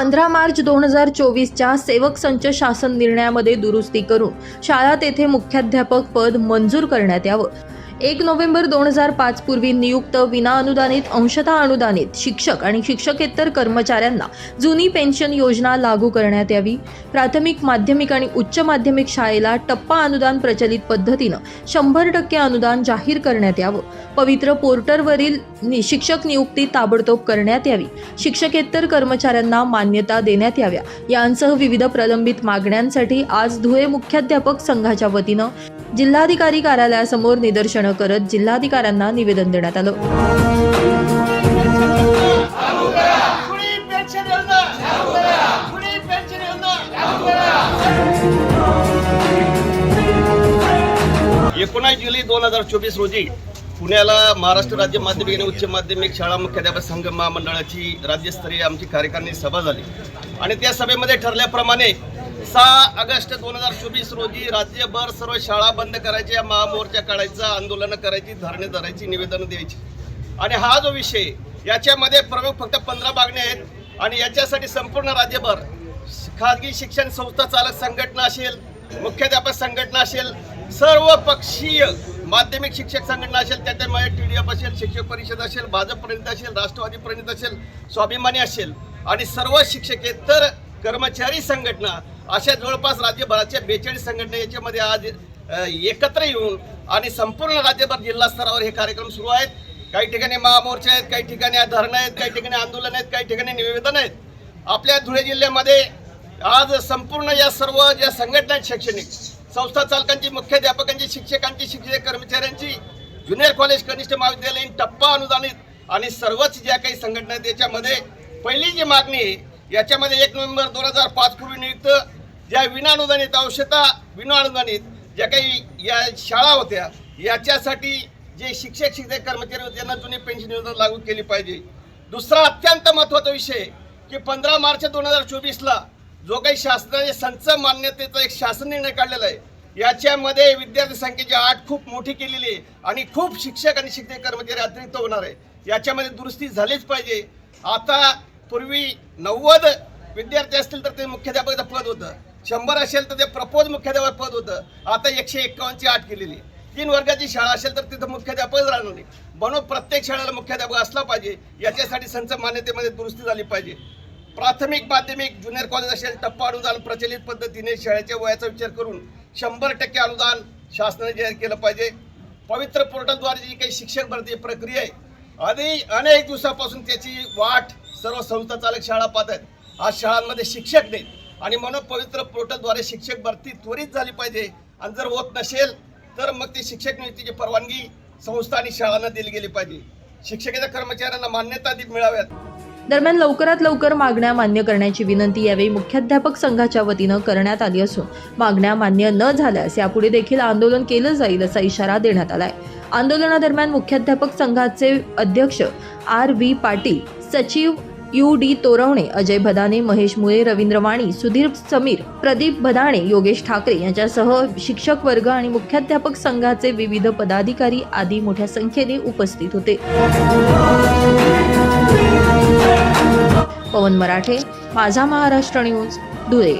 पंधरा मार्च दोन हजार चोवीसच्या सेवक संच शासन निर्णयामध्ये दुरुस्ती करून शाळा तेथे मुख्याध्यापक पद मंजूर करण्यात यावं. एक नोव्हेंबर दोन हजार पाच पूर्वी नियुक्त विनाअनुदानित अंशतः अनुदानित शिक्षक आणि शिक्षकेतर कर्मचाऱ्यांना जुनी पेन्शन योजना लागू करण्यात यावी. प्राथमिक माध्यमिक आणि उच्च माध्यमिक शाळेला टप्पा अनुदान प्रचलित पद्धतीनं शंभर टक्के अनुदान जाहीर करण्यात यावं. पवित्र पोर्टरवरील नि- शिक्षक नियुक्ती ताबडतोब करण्यात यावी. शिक्षकेतर कर्मचाऱ्यांना मान्यता देण्यात याव्या. यांसह विविध प्रलंबित मागण्यांसाठी आज धुळे मुख्याध्यापक संघाच्या वतीनं जिल्हाधिकारी कार्यालयासमोर निदर्शनं करत जिल्हाधिकाऱ्यांना निवेदन देण्यात आलं. एकोणीस एकोणास जुलै दोन हजार चोवीस रोजी पुण्याला महाराष्ट्र राज्य माध्यमिक आणि उच्च माध्यमिक शाळा मुख्याध्यापक संघ महामंडळाची राज्यस्तरीय आमची कार्यकारिणी सभा झाली. आणि त्या सभेमध्ये ठरल्याप्रमाणे सहा ऑगस्ट दोन हजार चोवीस रोजी राज्यभर सर्व शाळा बंद करायच्या महामोर्चा काढायचा आंदोलनं करायची धरणे धरायची निवेदन द्यायची. आणि हा जो विषय याच्यामध्ये प्रमुख फक्त पंधरा मागण्या आहेत. आणि याच्यासाठी संपूर्ण राज्यभर खाजगी शिक्षण संस्था चालक संघटना असेल मुख्याध्यापक संघटना असेल सर्व पक्षीय माध्यमिक शिक्षक संघटना असेल त्याच्यामध्ये टी डी एफ असेल शिक्षक परिषद असेल भाजप प्रणित असेल राष्ट्रवादी प्रणित असेल स्वाभिमानी असेल. आणि सर्व शिक्षकेतर कर्मचारी संघटना अशा जवळपास राज्यभराच्या बेचाळीस संघटना याच्यामध्ये आज एकत्र येऊन आणि संपूर्ण राज्यभर जिल्हा स्तरावर हे कार्यक्रम सुरू आहेत. काही ठिकाणी महामोर्चा आहेत काही ठिकाणी धरणं आहेत काही ठिकाणी आंदोलन आहेत काही ठिकाणी निवेदन आहेत. आपल्या धुळे जिल्ह्यामध्ये आज संपूर्ण या सर्व ज्या संघटना आहेत शैक्षणिक संस्था चालकांची मुख्याध्यापकांची शिक्षकांची शिक्षक कर्मचाऱ्यांची ज्युनियर कॉलेज कनिष्ठ महाविद्यालयीन टप्पा अनुदानित आणि सर्वच ज्या काही संघटना आहेत याच्यामध्ये पहिली जी मागणी आहे याच्यामध्ये एक नोव्हेंबर दोन हजार पाच पूर्वी नियुक्त ज्या विनाअनुदानित औषधा विनाअनुदानित ज्या काही या शाळा होत्या याच्यासाठी जे शिक्षक शिक्षक कर्मचारी होते त्यांना जुनी पेन्शन योजना लागू केली पाहिजे. दुसरा अत्यंत महत्त्वाचा विषय की पंधरा मार्च दोन हजार चोवीसला जो काही शासनाने संच मान्यतेचा एक शासन निर्णय काढलेला आहे याच्यामध्ये विद्यार्थी संख्येची आठ खूप मोठी केलेली आहे आणि खूप शिक्षक आणि शिक्षक कर्मचारी अतिरिक्त होणार आहे. याच्यामध्ये दुरुस्ती झालीच पाहिजे. आता पूर्वी नव्वद विद्यार्थी असतील तर ते मुख्याध्यापकाचं पद होतं. शंभर असेल तर ते प्रपोज मुख्याध्यापक पद होतं. आता एकशे एक्कावन्नची आठ केलेली आहे. तीन वर्गाची शाळा असेल तर तिथं मुख्याध्यापकच राहणार नाही. म्हणून प्रत्येक शाळेला मुख्याध्यापक असला पाहिजे. याच्यासाठी संच मान्यतेमध्ये दुरुस्ती झाली पाहिजे. प्राथमिक माध्यमिक ज्युनियर कॉलेज असेल टप्पा अनुदान प्रचलित पद्धतीने शाळेच्या वयाचा विचार करून शंभर टक्के अनुदान शासनाने जाहीर केलं पाहिजे. पवित्र पोर्टलद्वारे जी काही शिक्षक भरती प्रक्रिया आहे आधी अनेक दिवसापासून त्याची वाट सर्व संस्था चालक शाळा पाहत आहेत. आज शाळांमध्ये शिक्षक नाहीत. आणि म्हणून पवित्र पोर्टलद्वारे शिक्षक भरती त्वरित झाली पाहिजे. आणि जर होत नसेल तर मग ती शिक्षक नियुक्तीची परवानगी संस्था आणि शाळांना दिली गेली पाहिजे. शिक्षकेच्या कर्मचाऱ्यांना मान्यता मिळाव्यात. दरम्यान लवकरात लवकर मागण्या मान्य करण्याची विनंती यावेळी मुख्याध्यापक संघाच्या वतीनं करण्यात आली असून मागण्या मान्य न झाल्यास यापुढे देखील आंदोलन केलं जाईल असा इशारा देण्यात आलाय. आंदोलनादरम्यान मुख्याध्यापक संघाचे अध्यक्ष आर व्ही पाटील सचिव यू डी तोरवणे अजय भदाने महेश मुळे रवींद्र वाणी सुधीर समीर प्रदीप भदाणे योगेश ठाकरे यांच्यासह शिक्षक वर्ग आणि मुख्याध्यापक संघाचे विविध पदाधिकारी आदी मोठ्या संख्येने उपस्थित होते. पवन मराठे माझा महाराष्ट्र न्यूज धुळे.